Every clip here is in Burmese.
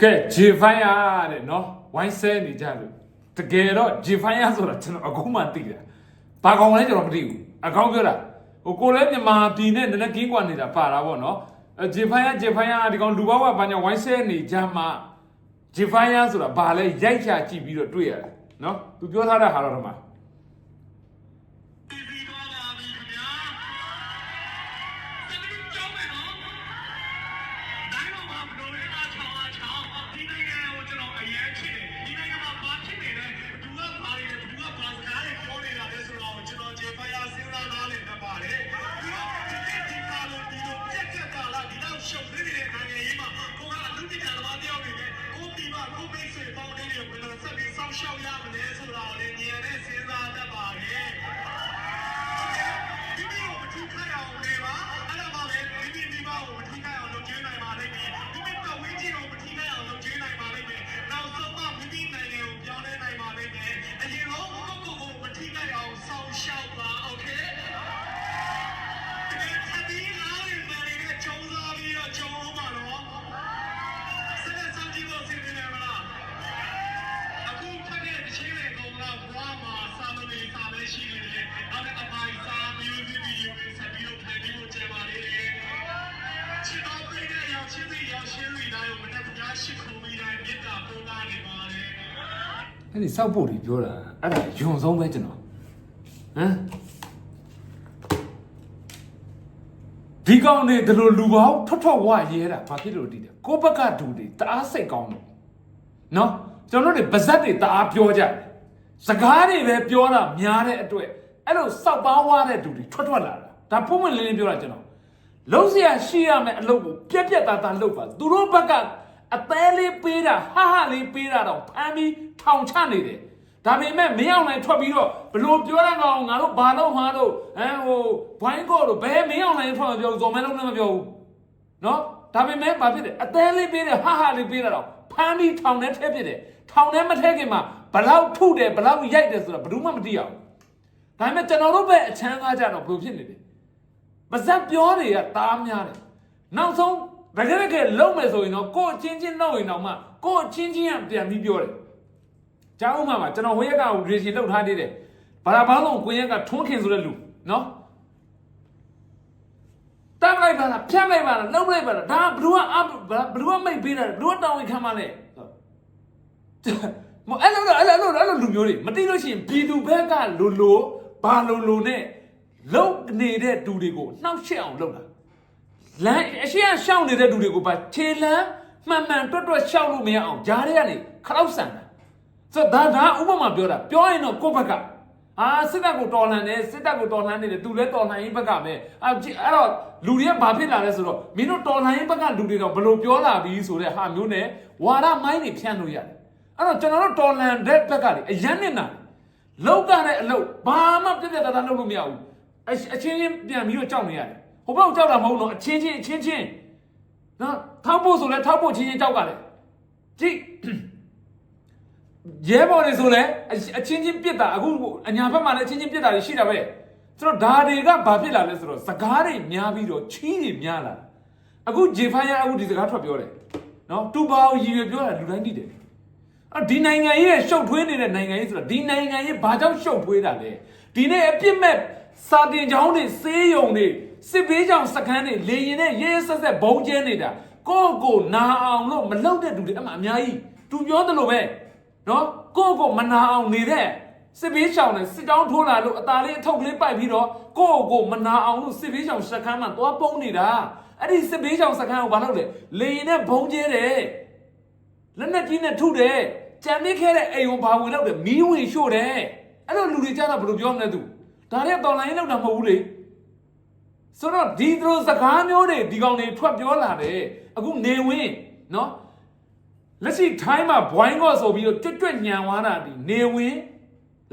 ကဲ J-Fire တဲ့နော်ဝိုင်းဆဲနေကြလို့တကယ်တော့ J-Fire ဆိုတာကျွန်တော်အခုမှသိတာဘာကောင်လဲကျွန်တော်မသိဘူးအကောင်းပြောတာဟိုကိုလည်းမြန်မာပြည်နဲ့နည်းနည်းကင်းကွာနေတာပါတာပေါ့နော်အဲ J-Fire J-Fire ဒီကောင်လူဘောကဘာညာဝိုင်းဆဲနေကြမှာ J-Fire ဆိုတာဘာလဲရိုက်ချကြည့်ပြီးတော့တွေ့ရတယ်နော်သူပြောထားတဲ့ဟာတော့ဒီမှာ အဲ့ဒီစောက်ဖို့ဒီပြောတာအဲ့ဒါယွန်ဆုံးပဲကျွန်တော်ဟမ်ဒီကောင်နေဒီလိုလူပေါင်းထွတ်ထွတ်ဝရဲတာဘာဖြစ်လို့တည်တယ်ကိုယ့်ဘက်ကဒူတွေတအားစိတ်ကောင်းတယ်နော်ကျွန်တော်တို့ဗဇက်တွေတအားပြောကြတယ်စကားတွေပဲပြောတာများတဲ့အတွက်အဲ့လိုစောက်ပါဝါတဲ့ဒူတွေထွတ်ထွတ်လာတာဒါပုံမှန်လင်းလင်းပြောတာကျွန်တော်လုံးစရာရှိရမယ်အလုပ်ကိုပြက်ပြက်သားသားလုပ်ပါသူတို့ဘက်က အသေးလေးပေးတာဟာဟာလေးပေးတာတော့ဖမ်းပြီးထောင်ချနေတယ်ဒါပေမဲ့မင်းအောင်နိုင်ထွက်ပြီးတော့ဘလို့ပြောရအောင်ငါတို့ဘာလို့မှာတော့ဟမ်ဟိုဘိုင်းကောတို့ဘယ်မင်းအောင်နိုင်ထွက်မပြောဘူးဇော်မဲလုံးလည်းမပြောဘူးနော်ဒါပေမဲ့ဘာဖြစ်လဲအသေးလေးပေးတယ်ဟာဟာလေးပေးတာတော့ဖမ်းပြီးထောင်ထဲထည့်ပြစ်တယ်ထောင်ထဲမထည့်ခင်မှာဘလောက်ထုတယ်ဘလောက်ရိုက်တယ်ဆိုတာဘယ်သူမှမသိအောင်ဒါပေမဲ့ကျွန်တော်တို့ပဲအချမ်းကားကြတော့ဘယ်လိုဖြစ်နေလဲပါဇက်ပြောတွေကတားများတယ်နောက်ဆုံး တကယ်တကယ်လုံမယ်ဆိုရင်တော့ကိုယ့်အချင်းချင်းလုံရင်တော့မှကိုယ့်အချင်းချင်းကပြန်ပြီးပြောတယ်ကြားဦးမှာပါကျွန်တော်ဝိရက်ကရေရှင်လောက်ထားသေးတယ်ဘာသာပေါင်းလုံးကိုရက်ကထွန်းခင်ဆိုတဲ့လူနော်တမ်းလိုက်ပါလားဖြတ်လိုက်ပါလားလုံလိုက်ပါလားဒါဘလူကအဘလူကမိတ်ပေးတာဘလူကတောင်းဝင်ခံပါလေမအဲ့လိုအဲ့လိုအဲ့လိုလူမျိုးတွေမသိလို့ရှိရင်ပြည်သူဘက်ကလိုလိုဘာလိုလိုနဲ့လုံနေတဲ့သူတွေကိုနှောက်ရှက်အောင်လုပ်တာ လမ်းအရှိအရှောင်းနေတဲ့လူတွေကိုပါခြေလမ်းမှန်မှန်တွတ်တွတ်ရှောက်လို့မရအောင်ဂျားတွေကနေခရောက်ဆန်တာဆိုတော့ဒါဒါဥပမာပြောတာပြောရင်တော့ကိုယ့်ဘက်ကအာစစ်တပ်ကိုတော်လှန်တယ်စစ်တပ်ကိုတော်လှန်နေတယ်သူလည်းတော်လှန်ရေးဘက်ကပဲအာကြည့်အဲ့တော့လူတွေကဘာဖြစ်လာလဲဆိုတော့မင်းတို့တော်လှန်ရေးဘက်ကလူတွေတော့ဘလို့ပြောလာပြီဆိုတဲ့ဟာမျိုးနဲ့ဝါရမိုင်းတွေဖြန့်လို့ရတယ်အဲ့တော့ကျွန်တော်တို့တော်လှန်တဲ့ဘက်ကလေအရန်နေတာလောက်ကတဲ့အလုပ်ဘာမှပြည့်ပြည့်သားသားလုပ်လို့မရဘူးအအချင်းချင်းပြန်ပြီးတော့ကြောက်နေရတယ် ဟိုဘက်ကြောက်တာမဟုတ်တော့အချင်းချင်းအချင်းချင်းနော်ထောက်ဖို့ဆိုလဲထောက်ဖို့ချင်းချင်းကြောက်ကလည်းကြည့်ရဲဘော်တွေဆိုလဲအအချင်းချင်းပြစ်တာအခုအညာဘက်မှာလည်းအချင်းချင်းပြစ်တာတွေရှိတာပဲဆိုတော့ဒါတွေကဘာဖြစ်လာလဲဆိုတော့စကားတွေများပြီးတော့ချီးတွေများလာအခုဂျေဖိုင်ယာအခုဒီစကားထွက်ပြောတယ်နော်တူပါကိုရည်ရွယ်ပြောတာလူတိုင်းသိတယ်အော်ဒီနိုင်ငံရေးရဲ့ရှုပ်ထွေးနေတဲ့နိုင်ငံရေးဆိုတာဒီနိုင်ငံရေးဘာကြောင့်ရှုပ်ထွေးတာလဲဒီနေ့အပြစ်မဲ့စာတင်ကျောင်းတွေစေးရုံတွေ စစ်ဘေးကြောင်စခန်းတွေလေရင်နဲ့ရဲရဲဆက်ဆက်ဘုံကျဲနေတာကိုယ့်ကိုနာအောင်လို့မလုပ်တဲ့လူတွေအမှအများကြီးသူပြောတယ်လို့ပဲနော်ကိုယ့်ကိုမနာအောင်နေတဲ့စစ်ဘေးရှောင်နဲ့စစ်ကြောင်းထိုးလာလို့အသားလေးအထုပ်ကလေးပိုက်ပြီးတော့ကိုယ့်ကိုမနာအောင်လို့စစ်ဘေးရှောင်စခန်းမှာသွားပုံးနေတာအဲ့ဒီစစ်ဘေးရှောင်စခန်းကိုဘာလုပ်လဲလေရင်နဲ့ဘုံကျဲတယ်လက်နဲ့ကြီးနဲ့ထုတယ်ကြံနေခဲ့တဲ့အိမ်ကိုဘာဝင်တော့တယ်မီးဝင်ရှို့တယ်အဲ့လိုလူတွေကြတာဘယ်လိုပြောမလဲသူဒါတွေကတော်လိုင်းလောက်တာမဟုတ်ဘူးလေ ဆိုတော့ဒီသူတို့စကားမျိုးတွေဒီကောင်တွေထွက်ပြောလာတယ်အခုနေဝင်းနော်လက်ရှိထိုင်းမှာဘွိုင်းကော့ဆိုပြီးတော့တွတ်တွတ်ညံသွားတာဒီနေဝင်း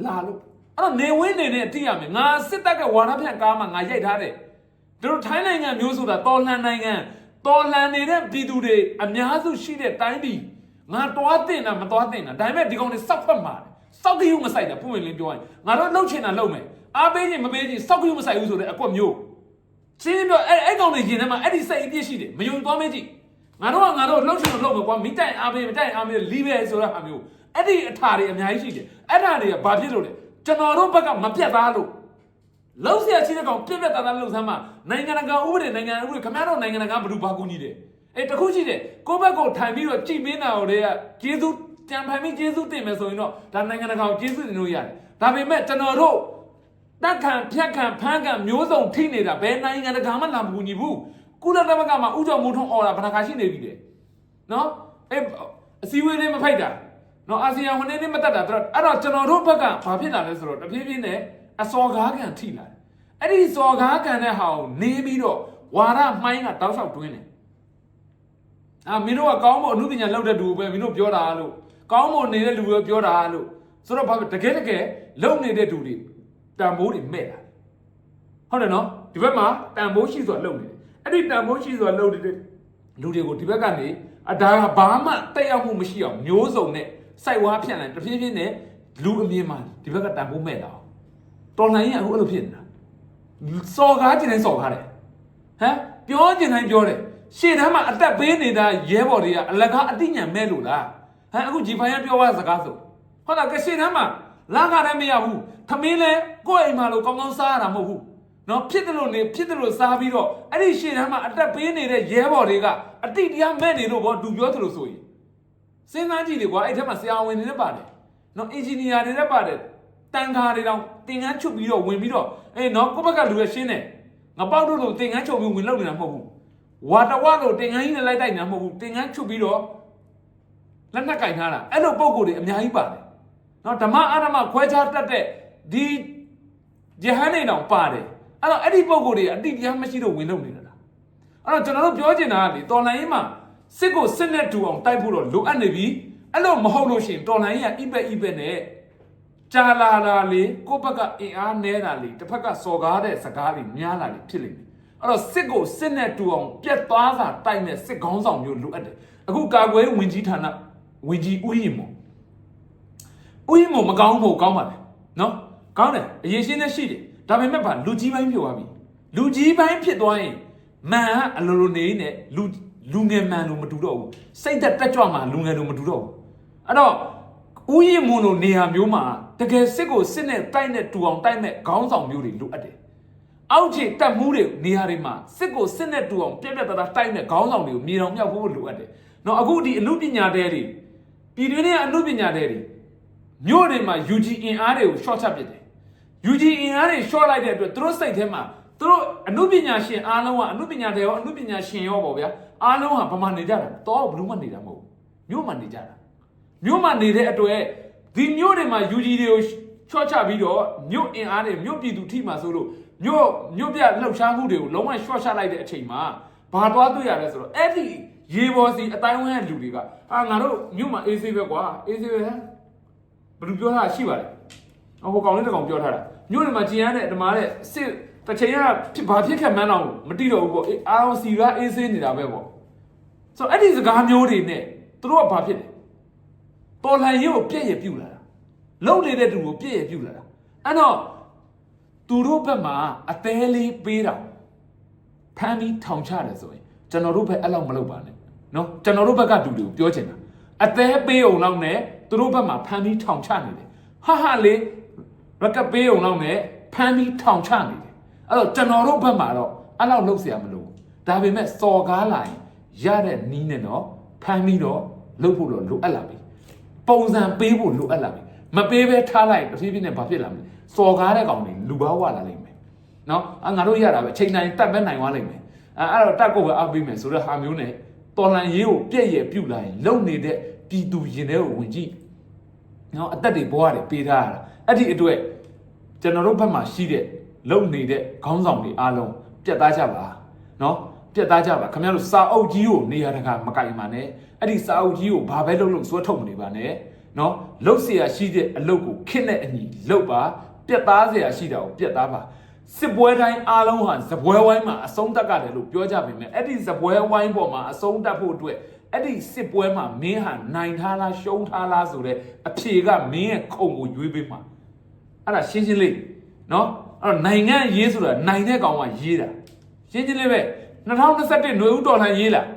လာလို့အဲ့တော့နေဝင်းနေနဲ့အတိရမယ်ငါစစ်တပ်ကဝါရဖြန့်ကားမှာငါရိုက်ထားတယ်သူတို့ထိုင်းနိုင်ငံမျိုးဆိုတာတော်လှန်နိုင်ငံတော်လှန်နေတဲ့ပြည်သူတွေအများစုရှိတဲ့တိုင်းပြည်ငါတွားတင်တာမတွားတင်တာဒါပေမဲ့ဒီကောင်တွေစောက်ဖက်မှာတယ်စောက်ကယူမဆိုင်တာပုံဝင်လင်းပြောရင်ငါတို့လှုပ်ချင်တာလှုပ်မယ်အားပေးခြင်းမပေးခြင်းစောက်ကယူမဆိုင်ဘူးဆိုတဲ့အကွက်မျိုး ရှင်းရှင်းပြောအဲ့အဲ့ကောင်တွေရင်ထဲမှာအဲ့ဒီစိတ်အပြည့်ရှိတယ်မယုံသွားမကြည့် ငါတို့ကငါတို့လှုပ်ချင်လို့လှုပ်မယ်ကွာမိတိုင်အားပေးမတိုင်အားပေးလီးပဲဆိုတဲ့ဟာမျိုးအဲ့ဒီအထာတွေအများကြီးရှိတယ်အဲ့ဒါတွေကဘာဖြစ်လို့လဲကျွန်တော်တို့ဘက်ကမပြတ်သားလို့လုံးเสียချင်းတဲ့ကောင်ပြက်ပြက်သားသားလှုပ်ဆမ်းမှာနိုင်ငံတကာဥပဒေနိုင်ငံဥပဒေခင်ဗျားတို့နိုင်ငံတကာဘယ်သူဘာကူညီတယ်အဲ့တခုရှိတယ်ကိုယ့်ဘက်ကိုထိုင်ပြီးတော့ကြည်မင်းတာကိုတည်းကကျေးဇူးကြံဖန်ပြီးကျေးဇူးတင်မယ်ဆိုရင်တော့ဒါနိုင်ငံတကာကိုကျေးဇူးတင်လို့ရတယ်ဒါပေမဲ့ကျွန်တော်တို့ တက်ခံဖြတ်ခံဖမ်းခံမျိုးစုံထိနေတာဘယ်နိုင်ငံတကာမှလာမကူညီဘူးကုလသမဂ္ဂမှာဥကြောင့်မိုးထုံးអော်တာဘယ်နှခါရှိနေပြီလေနော်အဲအစည်းအဝေးလေးမဖိုက်တာနော်အာဆီယံဝန်ထမ်းတွေမတက်တာအဲ့တော့အဲ့တော့ကျွန်တော်တို့ဘက်ကဘာဖြစ်လာလဲဆိုတော့တဖြည်းဖြည်းနဲ့အစော်ကားခံထိလာတယ်အဲ့ဒီစော်ကားခံတဲ့ဟာကိုနေပြီးတော့ဝါရမှိုင်းကတောက်လျှောက်တွင်းတယ်အာမင်းတို့ကကောင်းဖို့အမှုပညာလောက်တဲ့လူပဲမင်းတို့ပြောတာလို့ကောင်းဖို့နေတဲ့လူပဲပြောတာလို့ဆိုတော့ဘာဖြစ်တကယ်တကယ်လုံနေတဲ့လူတွေ တန်ဖိုးတွေမဲ့တာဟုတ်တယ်နော်ဒီဘက်မှာတန်ဖိုးရှိစွာလုပ်နေတယ်အဲ့ဒီတန်ဖိုးရှိစွာလုပ်နေတဲ့လူတွေကိုဒီဘက်ကနေအဒါကဘာမှတက်ရောက်မှုမရှိအောင်မျိုးစုံနဲ့စိုက်ဝါးဖြန့်လိုက်တဖြည်းဖြည်းနဲ့လူအမြင်မှာဒီဘက်ကတန်ဖိုးမဲ့တာတော်လှန်ရင်အခုအဲ့လိုဖြစ်နေတာစော်ကားကျင်တိုင်းစော်ကားတယ်ဟမ်ပြောကျင်တိုင်းပြောတယ်ရှေ့တန်းမှာအသက်ပေးနေတာရဲဘော်တွေကအလကားအတိညာမဲ့လို့လားဟမ်အခုဂျီဖိုင်ကပြောသွားစကားဆိုဟုတ်လားကရှေ့တန်းမှာ လာကားလည်းမရဘူးသမင်းလဲကိုယ့်အိမ်မှာလို့ကောင်းကောင်းစားရတာမဟုတ်ဘူးနော်ဖြစ်တယ်လို့နေဖြစ်တယ်လို့စားပြီးတော့အဲ့ဒီရှေ့တန်းမှာအတက်ပေးနေတဲ့ရဲဘော်တွေကအတိတရားမဲ့နေလို့ဘောသူပြောသလိုဆိုရင်စဉ်းစားကြည့်လေကွာအဲ့ထက်မှာဆရာဝန်တွေလည်းပါတယ်နော်အင်ဂျင်နီယာတွေလည်းပါတယ်တန်ခါတွေတောင်တင်ငန်းချုပ်ပြီးတော့ဝင်ပြီးတော့အေးနော်ကိုယ့်ဘက်ကလူရရှင်းတယ်ငါပေါက်တို့လို့တင်ငန်းချုပ်ပြီးဝင်လောက်နေတာမဟုတ်ဘူးဝါတဝါလို့တင်ငန်းကြီးနဲ့လိုက်တိုက်နေတာမဟုတ်ဘူးတင်ငန်းချုပ်ပြီးတော့လက်နက်ကင်ထားတာအဲ့လိုပုံကိုယ်တွေအများကြီးပါတယ် နော်ဓမ္မအာဓမ္မခွဲခြားတတ်တဲ့ဒီယဟန်နေတောင်ပါတယ်အဲ့တော့အဲ့ဒီပုံကိုယ်တွေအတိတရားမရှိတော့ဝင်လို့နေတာလားအဲ့တော့ကျွန်တော်တို့ပြောချင်တာကလေတော်လိုင်းရေးမှာစစ်ကိုစစ်နဲ့တူအောင်တိုက်ဖို့တော့လိုအပ်နေပြီအဲ့လိုမဟုတ်လို့ရှိရင်တော်လိုင်းရေးကအိပက်အိပက်နဲ့ကြာလာလာလေကိုယ့်ဘက်ကအင်အားနဲတာလေတစ်ဖက်ကစော်ကားတဲ့စကားတွေများလာလေဖြစ်လိမ့်မယ်အဲ့တော့စစ်ကိုစစ်နဲ့တူအောင်ပြက်သွားစာတိုက်မဲ့စစ်ကောင်းဆောင်မျိုးလိုအပ်တယ်အခုကာကွယ်ဝင်ကြီးဌာနဝင်ကြီးဥယျာဉ်မော ဥယျာဉ်မမကောင်းဖို့ကောင်းပါလေနော်ကောင်းတယ်အရေးရှင်းနဲ့ရှိတယ်ဒါပေမဲ့ဗာလူကြီးပိုင်းပြောသွားပြီလူကြီးပိုင်းဖြစ်သွားရင်မန်ကအလိုလိုနေနေလူလူငယ်မန်လို့မတူတော့ဘူးစိတ်သက်တက်ကြွမှာလူငယ်လို့မတူတော့ဘူးအဲ့တော့ဥယျာဉ်မွန်လိုနေရာမျိုးမှာတကယ်စစ်ကိုစစ်နဲ့တိုက်နဲ့တူအောင်တိုက်မဲ့ခေါင်းဆောင်မျိုးတွေလိုအပ်တယ်အောက်ခြေတက်မှုတွေနေရာတွေမှာစစ်ကိုစစ်နဲ့တူအောင်ပြက်ပြက်သားသားတိုက်မဲ့ခေါင်းဆောင်တွေကိုမြေတော်မြောက်ဖို့လိုအပ်တယ်နော်အခုဒီအမှုပညာတဲတွေပြည်တွင်းရဲ့အမှုပညာတဲတွေ မြို့တွေမှာ UG အင်အားတွေကို short ချပစ်တယ် UG အင်အားတွေ short လိုက်တဲ့အတွက်သူတို့စိတ်ထဲမှာသူတို့အမှုပညာရှင်အားလုံးကအမှုပညာတွေရောအမှုပညာရှင်ရောပေါ့ဗျာအားလုံးဟာဗမာနေကြတာတော့ဘလူးမနေတာမဟုတ်ဘူးမြို့မှာနေကြတာမြို့မှာနေတဲ့အတွက်ဒီမြို့တွေမှာ UG တွေကို short ချပြီးတော့မြို့အင်အားတွေမြို့ပြည်သူထိမှာဆိုလို့မြို့မြို့ပြလှုပ်ရှားမှုတွေကိုလုံးဝ short ချလိုက်တဲ့အချိန်မှာဘာသွားတွေ့ရလဲဆိုတော့အဲ့ဒီရေပေါ်စီအတိုင်းဝန်းရဲ့လူတွေကအာငါတို့မြို့မှာ AC ပဲကွာ AC ပဲဟမ် ဘယ်လိုပြောထားတာရှိပါလဲအဟိုကောင်လေးတစ်ကောင်ပြောထားတာမြို့နယ်မှာကျင်ရတဲ့ဓမ္မတဲ့စစ်တစ်ချိန်ကဖြစ်ဘာဖြစ်ခဲ့မှန်းတော့မတိတော့ဘူးပေါ့အေးအာအောင်စီကအေးဆေးနေတာပဲပေါ့ဆိုတော့အဲ့ဒီစကားမျိုးတွေနဲ့သူတို့ကဘာဖြစ်လဲတော်လှန်ရေးကိုပြည့်ရပြုတ်လာတာလုံနေတဲ့သူကိုပြည့်ရပြုတ်လာတာအဲ့တော့သူတို့ဘက်မှာအသေးလေးပေးတာဖမ်းပြီးထောင်ချတယ်ဆိုရင်ကျွန်တော်တို့ဘက်အဲ့လောက်မလုပ်ပါနဲ့နော်ကျွန်တော်တို့ဘက်ကတူတူပြောချင်တာအသေးပေးအောင်လောက်နဲ့ သူတို့ဘက်မှာဖမ်းပြီးထောင်ချနေတယ်ဟာဟာလေးရကပေးအောင်လောက်နဲ့ဖမ်းပြီးထောင်ချနေတယ်အဲ့တော့ကျွန်တော်တို့ဘက်မှာတော့အဲ့လောက်လုပ်เสียမလို့ဒါပေမဲ့စော်ကားလာရင်ရတဲ့နီးနဲ့တော့ဖမ်းပြီးတော့လုပ်ဖို့တော့လိုအပ်လာပြီ ပုံစံပေးဖို့လိုအပ်လာပြီမပေးဘဲထားလိုက်တဖြည်းဖြည်းနဲ့ဘာဖြစ်လာမလဲစော်ကားတဲ့ကောင်တွေလူဘာဝလာလိမ့်မယ်နော်အငါတို့ရတာပဲချိန်တိုင်းတတ်ပဲနိုင်သွားလိမ့်မယ်အဲအဲ့တော့တတ်ကိုပဲအားပေးမယ်ဆိုတော့ဟာမျိုးနဲ့တော်လန်ရေးကိုပြည့်ရပြုတ်လာရင်လုံနေတဲ့ပြည်သူရင်ထဲကိုဝင်ကြည့် နော်အသက်တွေဘဝတွေပေးထားရတာအဲ့ဒီအတွက်ကျွန်တော်တို့ဘက်မှာရှိတဲ့လုံနေတဲ့ခေါင်းဆောင်တွေအားလုံးပြတ်သားကြပါနော်ပြတ်သားကြပါခင်ဗျားတို့စာအုပ်ကြီးကိုနေရာတကာမကင်ပါနဲ့အဲ့ဒီစာအုပ်ကြီးကိုဘာပဲလုပ်လို့စွဲထုတ်မနေပါနဲ့နော်လှုပ်เสียရှိတဲ့အလုပ်ကိုခစ်နဲ့အညီလှုပ်ပါပြတ်သားเสียရှိတာကိုပြတ်သားပါစစ်ပွဲတိုင်းအားလုံးဟာဇပွဲဝိုင်းမှာအဆုံးတတ်ကြတယ်လို့ပြောကြပေမဲ့အဲ့ဒီဇပွဲဝိုင်းပေါ်မှာအဆုံးတတ်ဖို့အတွက် အဲ့ဒီစစ်ပွဲမှာမင်းဟာနိုင်ထားလားရှုံးထားလားဆိုတဲ့အဖြေကမင်းရဲ့ခုံကိုရွေးပေးမှာအဲ့ဒါရှင်းရှင်းလေးနော်အဲ့တော့နိုင်ငံရေးဆိုတာနိုင်တဲ့ကောင်ကရေးတာရှင်းရှင်းလေးပဲ2021ຫນွေဦးတော်လှန်ရေးလား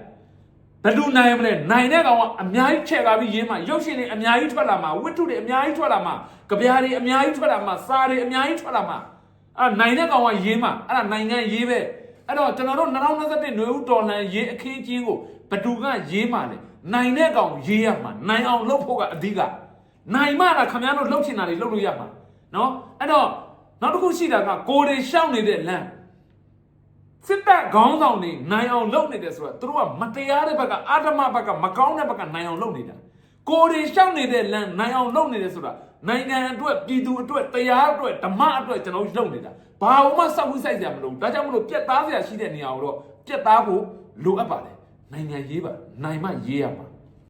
ဘယ်သူနိုင်မလဲနိုင်တဲ့ကောင်ကအများကြီးချဲ့ကားပြီးရေးမှာရုပ်ရှင်တွေအများကြီးထွက်လာမှာဝတ္ထုတွေအများကြီးထွက်လာမှာကြပြားတွေအများကြီးထွက်လာမှာစာတွေအများကြီးထွက်လာမှာအဲ့နိုင်တဲ့ကောင်ကရေးမှာအဲ့ဒါနိုင်ငံရေးပဲအဲ့တော့ကျွန်တော်တို့2021နွေဦးတော်လှန်ရေးအခင်းအကျင်းကို ဘယ်သူကရေးမှာလဲနိုင်တဲ့ကောင်ရေးရမှာနိုင်အောင်လုပ်ဖို့ကအဓိကနိုင်မှလားခင်ဗျားတို့လှုပ်ချင်တာတွေလှုပ်လို့ရမှာနော်အဲ့တော့နောက်တစ်ခုရှိတာကကိုယ်တွေရှောက်နေတဲ့လမ်းစစ်တပ်ခေါင်းဆောင်တွေနိုင်အောင်လုပ်နေတယ်ဆိုတော့သူတို့ကမတရားတဲ့ဘက်ကအာဓမဘက်ကမကောင်းတဲ့ဘက်ကနိုင်အောင်လုပ်နေတာကိုယ်တွေရှောက်နေတဲ့လမ်းနိုင်အောင်လုပ်နေတယ်ဆိုတာနိုင်ငံအတွက်ပြည်သူအတွက်တရားအတွက်ဓမ္မအတွက်ကျွန်တော်တို့လုပ်နေတာဘာမှစောက်ဝိဆိုင်စရာမလိုဘူးဒါကြောင့်မလို့ပြက်သားစရာရှိတဲ့နေရာကိုတော့ပြက်သားဖို့လိုအပ်ပါတယ် နိုင်ငံရေးပါနိုင်မှရေးရမှာ